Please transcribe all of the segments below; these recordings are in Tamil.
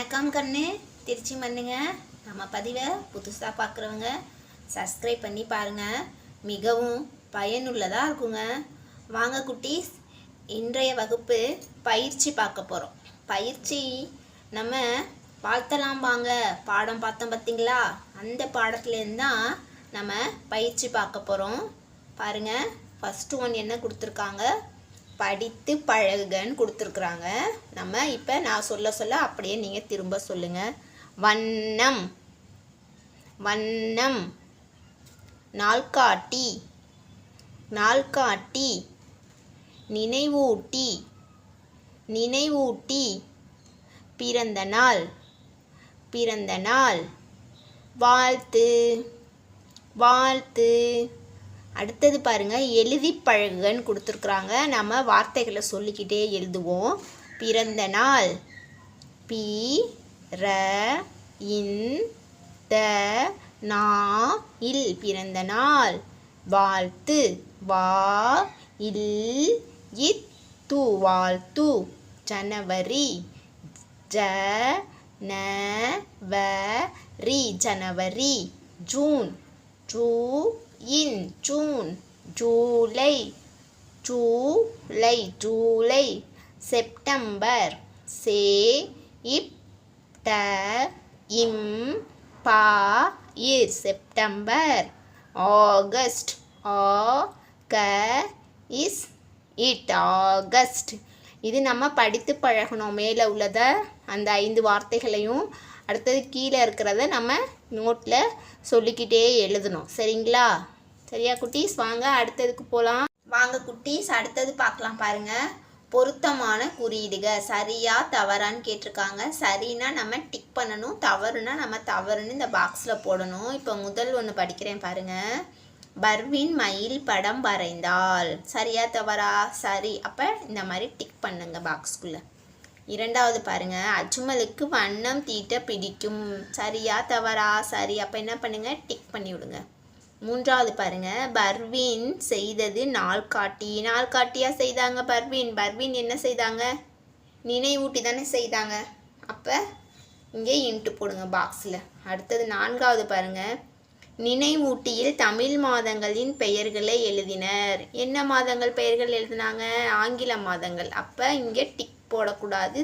வணக்கம் கண்ணு. திருச்சி மண்ணுங்க. நம்ம பதிவை புதுசாக பார்க்குறவங்க சப்ஸ்கிரைப் பண்ணி பாருங்க. மிகவும் பயனுள்ளதாக இருக்குங்க. வாங்க குட்டீஸ் இன்றைய வகுப்பு பயிற்சி பார்க்க போகிறோம் பயிற்சி நம்ம வாழ்த்தலாம் வாங்க. பாடம் பார்த்தோம் பார்த்தீங்களா? அந்த பாடத்துலேருந்து தான் நம்ம பயிற்சி பார்க்க போகிறோம் பாருங்க ஃபஸ்ட்டு ஒன் என்ன கொடுத்துருக்காங்க? படித்து பழகுகன்னு கொடுத்துருக்குறாங்க. நம்ம இப்போ நான் சொல்ல சொல்ல அப்படியே நீங்கள் திரும்ப சொல்லுங்கள் வண்ணம். வண்ணம். நாள்காட்டி. நாள்காட்டி. நினைவூட்டி. நினைவூட்டி. பிறந்த நாள். பிறந்த நாள். வாழ்த்து. வாழ்த்து. அடுத்தது பாருங்கள் எழுதி பழகுன்னு கொடுத்துருக்குறாங்க. நம்ம வார்த்தைகளை சொல்லிக்கிட்டே எழுதுவோம். பிறந்த நாள். பி ர இன் த நா இல். பிறந்த நாள். வாழ்த்து. வா இல் இத் து. வாழ்த்து. ஜனவரி. ஜ ந வ ரி. ஜனவரி. ஜூன். ஜூ இன் ஜூன் ஜூலை ஜூலை ஜூலை செப்டம்பர். சே இப் ட இம் பா இர் செப்டம்பர். ஆகஸ்ட் ஆ க இஸ் இட் ஆகஸ்ட். இது நம்ம படித்து பழகணும். மேலே உள்ளதை அந்த ஐந்து வார்த்தைகளையும் அடுத்தது கீழே இருக்கிறத நம்ம நோட்டில் சொல்லிக்கிட்டே எழுதணும். சரிங்களா? சரியா குட்டீஸ்? வாங்க அடுத்ததுக்கு போகலாம் வாங்க குட்டீஸ். அடுத்தது பார்க்கலாம் பாருங்கள் பொருத்தமான குறியீடுக. சரியா தவறான்னு கேட்டிருக்காங்க. சரின்னா நம்ம டிக் பண்ணணும். தவறுனா நம்ம தவறுன்னு இந்த பாக்ஸில் போடணும். இப்போ முதல் ஒன்று படிக்கிறேன் பாருங்கள் பர்வின் மயில் படம் வரைந்தால். சரியா தவறா? சரி. அப்போ இந்த மாதிரி டிக் பண்ணுங்க பாக்ஸ்குள்ளே இரண்டாவது பாருங்க. அஜ்மலுக்கு வண்ணம் தீட்ட பிடிக்கும். சரியா தவறா? சரி அப்போ என்ன பண்ணுங்க? டிக் பண்ணி விடுங்க. மூன்றாவது பாருங்க. பர்வீன் செய்தது நாள்காட்டி நாள்காட்டியாக செய்தாங்க பர்வீன்? பர்வீன் என்ன செய்தாங்க? நினைவூட்டி தானே செய்தாங்க. அப்போ இங்கே இன்ட்டு போடுங்க பாக்ஸில் அடுத்தது நான்காவது பாருங்க. நினைவூட்டியில் தமிழ் மாதங்களின் பெயர்களை எழுதினர். என்ன மாதங்கள் பெயர்கள் எழுதினாங்க? ஆங்கில மாதங்கள். அப்போ இங்கே டிக் போடக்கூடாது.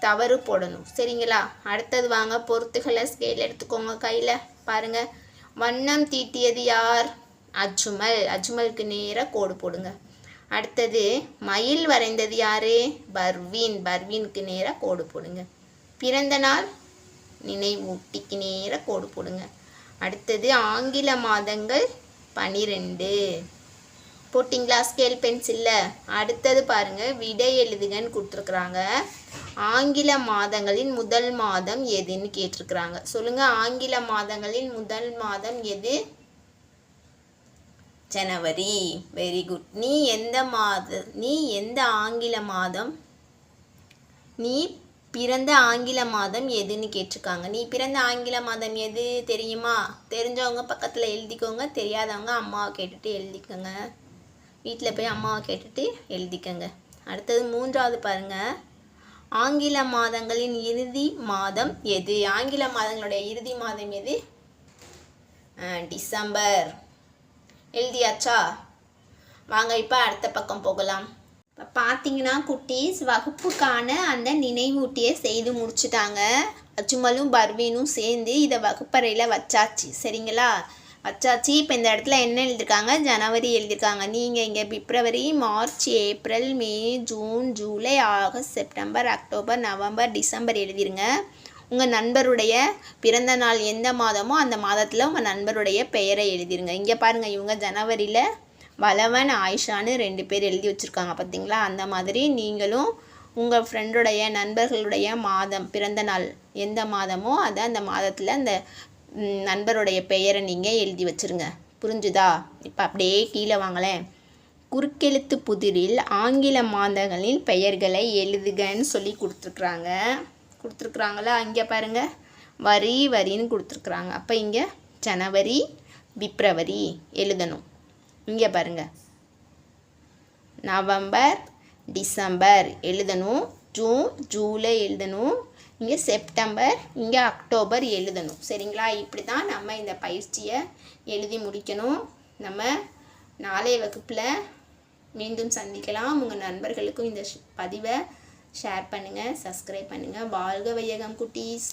தவறு போடணும். சரிங்களா? அடுத்தது வாங்க. பொருத்துகளை ஸ்கேல் எடுத்துக்கோங்க கையில். பாருங்கள் வண்ணம் தீட்டியது யார்? அஜ்மல். அஜ்மலுக்கு நேராக கோடு போடுங்க. அடுத்தது மயில் வரைந்தது யாரு? பர்வீன். பர்வீனுக்கு நேராக கோடு போடுங்க. பிறந்த நாள்? நினைவூட்டிக்கு நேராக கோடு போடுங்க. அடுத்தது ஆங்கில மாதங்கள் பனிரெண்டு. போட்டிங்களா? ஸ்கேல் பென்சிலில் அடுத்தது பாருங்க. விடை எழுதுகன்னு கொடுத்துருக்குறாங்க. ஆங்கில மாதங்களின் முதல் மாதம் எதுன்னு கேட்டிருக்கிறாங்க. சொல்லுங்க ஆங்கில மாதங்களின் முதல் மாதம் எது? ஜனவரி. வெரி குட் நீ எந்த மாத நீ எந்த ஆங்கில மாதம்? நீ பிறந்த ஆங்கில மாதம் எதுன்னு கேட்டிருக்காங்க. நீ பிறந்த ஆங்கில மாதம் எது தெரியுமா? தெரிஞ்சவங்க பக்கத்தில் எழுதிக்கோங்க. தெரியாதவங்க அம்மாவை கேட்டுட்டு எழுதிக்கோங்க. வீட்டில் போய் அம்மாவை கேட்டுட்டு எழுதிக்கோங்க. அடுத்தது மூன்றாவது பாருங்கள் ஆங்கில மாதங்களின் இறுதி மாதம் எது? ஆங்கில மாதங்களுடைய இறுதி மாதம் எது? டிசம்பர். எழுதியாச்சா? வாங்க இப்போ அடுத்த பக்கம் போகலாம். இப்போ பார்த்தீங்கன்னா குட்டீஸ் வகுப்புக்கான அந்த நினைவூட்டியை செய்து முடிச்சுட்டாங்க. அஜுமலும் பர்வீனும் சேர்ந்து இதை வகுப்பறையில் வச்சாச்சு. சரிங்களா? அச்சாச்சி இப்போ இந்த இடத்துல என்ன எழுதியிருக்காங்க? ஜனவரி எழுதியிருக்காங்க. நீங்கள் இங்கே பிப்ரவரி மார்ச் ஏப்ரல் மே ஜூன் ஜூலை August September October November December எழுதிருங்க. உங்கள் நண்பருடைய பிறந்த நாள் எந்த மாதமோ அந்த மாதத்தில் உங்கள் நண்பருடைய பெயரை எழுதிருங்க. இங்கே பாருங்கள் இவங்க ஜனவரியில் வளவன் ஆயிஷான்னு ரெண்டு பேர் எழுதி வச்சுருக்காங்க பார்த்தீங்களா அந்த மாதிரி நீங்களும் உங்கள் ஃப்ரெண்டுடைய நண்பர்களுடைய மாதம் பிறந்த நாள் எந்த மாதமோ அதை அந்த மாதத்தில் அந்த நண்பருடைய பெயரை நீங்கள் எழுதி வச்சுருங்க. புரிஞ்சுதா? இப்போ அப்படியே கீழே வாங்களேன். குறுக்கெழுத்து புதிரில் ஆங்கில மாதங்களின் பெயர்களை எழுதுகன்னு சொல்லி கொடுத்துருக்குறாங்க. கொடுத்துருக்குறாங்களா? இங்கே பாருங்கள் வரி வரின்னு கொடுத்துருக்குறாங்க. அப்போ இங்கே ஜனவரி பிப்ரவரி எழுதணும். இங்கே பாருங்கள் நவம்பர் டிசம்பர் எழுதணும். ஜூன் ஜூலை எழுதணும். இங்கே செப்டம்பர் இங்கே அக்டோபர் எழுதணும். சரிங்களா? இப்படி தான் நம்ம இந்த பயிற்சியை எழுதி முடிக்கணும். நம்ம நாளைய வகுப்பில் மீண்டும் சந்திக்கலாம். உங்கள் நண்பர்களுக்கும் இந்த பதிவை ஷேர் பண்ணுங்கள் சப்ஸ்கிரைப் பண்ணுங்கள் வாழ்க வையகம் குட்டீஸ்!